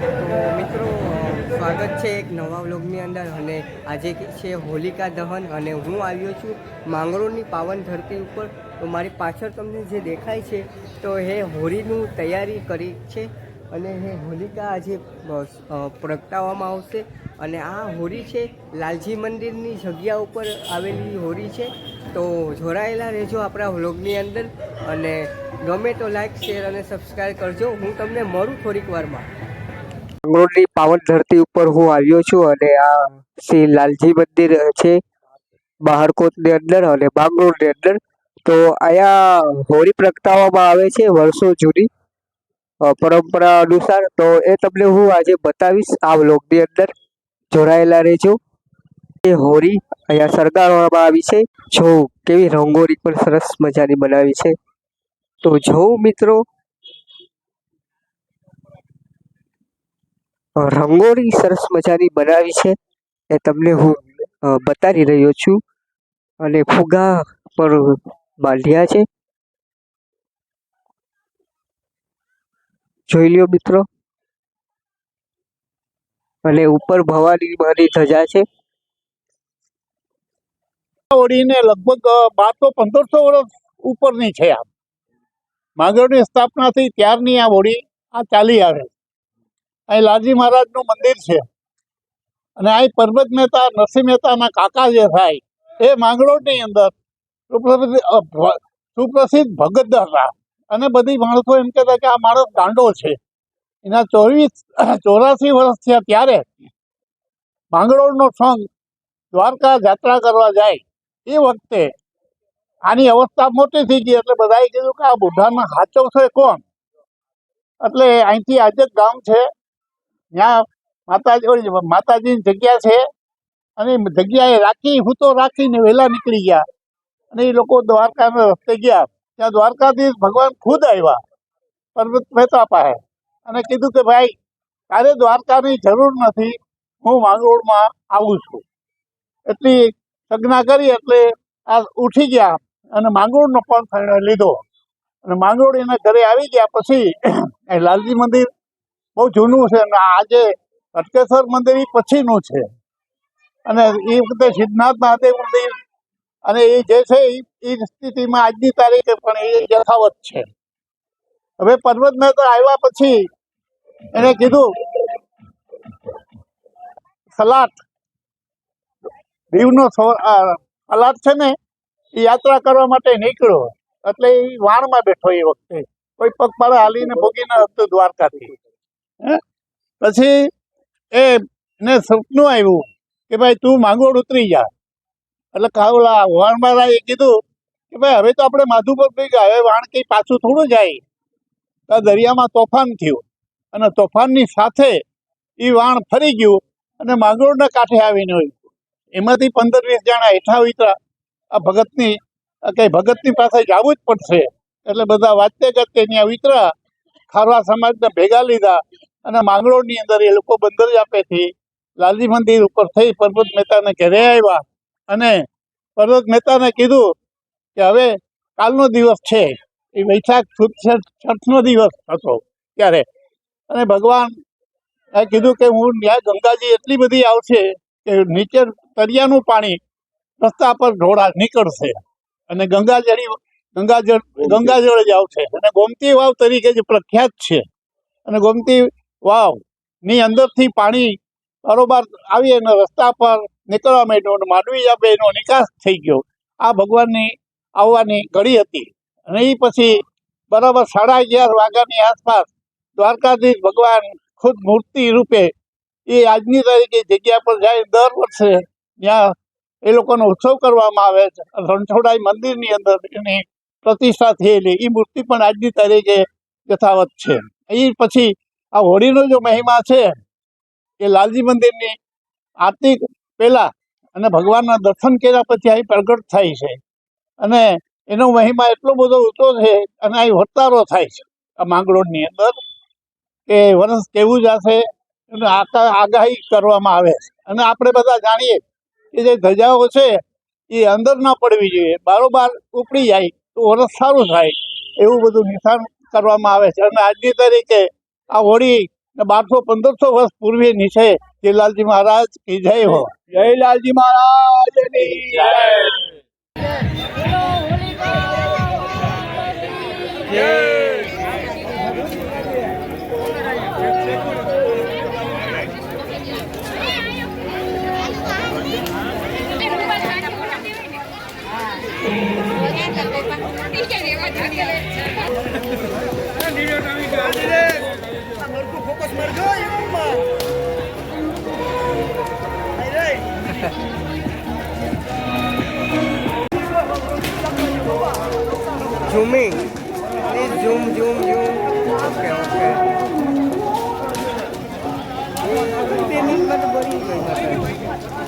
તો મિત્રો, સ્વાગત છે એક નવા વ્લોગની અંદર અને આજે છે હોલિકા દહન અને હું આવ્યો છું માંગરોળની પાવન ધરતી ઉપર. તો મારી પાછળ તમને જે દેખાય છે, તો એ હોળીનું તૈયારી કરી છે અને એ હોલિકા આજે પ્રગટાવવામાં આવશે. અને આ હોળી છે, લાલજી મંદિરની જગ્યા ઉપર આવેલી હોળી છે. તો જોડાયેલા રહેજો આપણા વ્લોગની અંદર અને ગમે તો લાઈક શેર અને સબસ્ક્રાઈબ કરજો. હું તમને મળું થોડીક વારમાં. મંગળોરની પાવન ધરતી ઉપર હું આવ્યો છું અને આ શ્રી લાલજી મંદિર છે, બહારકોટની અંદર અને બાંગરોળની અંદર. તો અહીંયા હોળી પ્રગટાવવામાં આવે છે વર્ષો જૂની પરંપરા અનુસાર. તો એ તમને હું આજે બતાવીશ આ વ્લોગની અંદર. જોડાયેલા રહેજો. એ હોળી અહીંયા સળગાવવામાં આવી છે. જો કેવી રંગોળી પણ સરસ મજાની બનાવી છે. તો જો મિત્રો રંગોળી સરસ મજાની બનાવી છે. એ તમને હું બતાવી રહ્યો છું. અને ફુગા પર બાંધ્યા છે. જોઈ લ્યો મિત્રો. અને ઉપર ભવાની માની ધજા છે. હોળીને લગભગ બાર તો પંદરસો વર્ષ ઉપરની છે આ. સ્થાપના થઈ ત્યારની આ હોળી આ ચાલી આવે. છે અહીં લાલજી મહારાજનું મંદિર છે. અને અહીં પરબત મહેતા, નરસિંહ મહેતાના કાકા જે થાય, એ માંગરોળની અંદર સુપ્રસિદ્ધ ભગત હતા. અને બધી માણસો એમ કહેતા કે આ માણસ ગાંડો છે. એના ચોવીસ, ચોરાસી વર્ષ થયા ત્યારે માંગરોળનો સંઘ દ્વારકા જાત્રા કરવા જાય, એ વખતે આની અવસ્થા મોટી થઈ ગઈ. એટલે બધાએ કીધું કે આ બુઢાને હાચવશે કોણ? એટલે અહીંથી આજે ગામ છે. ત્યાં માતાજી માતાજીની જગ્યા છે, અને જગ્યાએ રાખી હું તો રાખીને વહેલા નીકળી ગયા. અને એ લોકો દ્વારકાના રસ્તે ગયા. ત્યાં દ્વારકાધીશ ભગવાન ખુદ આવ્યા, પર્વત મહેતા પાસે. અને કીધું કે, ભાઈ, તારે દ્વારકાની જરૂર નથી. હું માંગરોળમાં આવું છું. એટલી સજ્ઞા કરી, એટલે આ ઉઠી ગયા અને માંગરોળનો પંથ લીધો. અને માંગરોળ એના ઘરે આવી ગયા. પછી લાલજી મંદિર બહુ જૂનું છે અને આજે અટકેશ્વર મંદિર ઈ પછીનું છે. અને એ વખતે સિદ્ધનાથ મહાદેવ મંદિર અને એ જે છે એ એ સ્થિતિમાં આજની તારીખે પણ એ યથાવત છે. હવે પર્વત મહેતા આવ્યા પછી એને કીધું, સલાટ, દીવનો સલાટ છે ને એ યાત્રા કરવા માટે નીકળ્યો એટલે એ વાણમાં બેઠો એ વખતે. કોઈ પગપાળા હાલીને ભોગીને હતું દ્વારકાથી? પછી એ ને સપનું આવ્યું કે ભાઈ તું માંગોળ ઉતરી જા. એટલે કાવલા વાણમારાએ કીધું કે ભાઈ હવે તો આપણે માધુપુર પી ગયા હવે વાણ કંઈ પાછું થોડું જાય. તો દરિયામાં તોફાન થયું અને તોફાનની સાથે એ વાણ ફરી ગયું અને માંગરોળના કાંઠે આવીને હોય. એમાંથી પંદર વીસ જણા હેઠા ઉતરા આ ભગતની કઈ ભગતની પાસે જવું જ પડશે. એટલે બધા વાંચતે કરતે ત્યાં ઉતરા ખારવા સમાજને ભેગા લીધા. અને માંગરોળની અંદર એ લોકો બંદર આપેથી લાલજી મંદિર ઉપર થઈ પર્વત મહેતાને ઘરે આવ્યા અને પર્વત મહેતાને કીધું કે હવે કાલનો દિવસ છે. એ વૈશાખ સુદ છઠનો દિવસ હતો ત્યારે. અને ભગવાન એ કીધું કે હું ન્યાય ગંગાજી એટલી બધી આવશે કે નીચે તરિયાનું પાણી રસ્તા પર ઢોળા નીકળશે અને ગંગાજળી, ગંગાજળ ગંગાજળ જ આવશે. અને ગોમતી વાવ તરીકે જે પ્રખ્યાત છે. અને ગોમતી વાવ, ની અંદરથી પાણી બરોબર આવી અને રસ્તા પર નીકળવા માંડ્યું અને જાબે એનો નિકાસ થઈ ગયો. આ ભગવાનની આવવાની ઘડી હતી અને એ પછી બરાબર સાડા અગિયાર વાગ્યાની આસપાસ દ્વારકાધીશ ભગવાન ખુદ મૂર્તિ રૂપે એ આજની તારીખે જગ્યા પર જાય દર વર્ષે ત્યાં એ લોકોનો ઉત્સવ કરવામાં આવે છે. રણછોડાઈ મંદિરની અંદર એની પ્રતિષ્ઠા થયેલી. એ મૂર્તિ પણ આજની તારીખે યથાવત છે. એ પછી આ હોળીનો જો મહિમા છે, એ લાલજી મંદિરની આરતી પહેલા અને ભગવાનના દર્શન કર્યા પછી અહીં પ્રગટ થાય છે. અને એનો મહિમા એટલો બધો ઊંચો છે અને અહીં વર્તારો થાય છે. આ માંગરોળની અંદર કે વરસ કેવું જશે અને આગાહી કરવામાં આવે છે. અને આપણે બધા જાણીએ કે જે ધજાઓ છે, એ અંદર ના પડવી જોઈએ. બારોબાર ઉપડી જાય તો વરસ સારું થાય એવું બધું નિશાન કરવામાં આવે છે. અને આજની તારીખે આ હોળી બારસો પંદરસો વર્ષ પૂર્વેની છે. જે લાલજી મહારાજ જય હો. જય લાલજી મહારાજ જય. Zooming please zoom zoom zoom okay okay બે મિનિટમાં તો બની ગઈ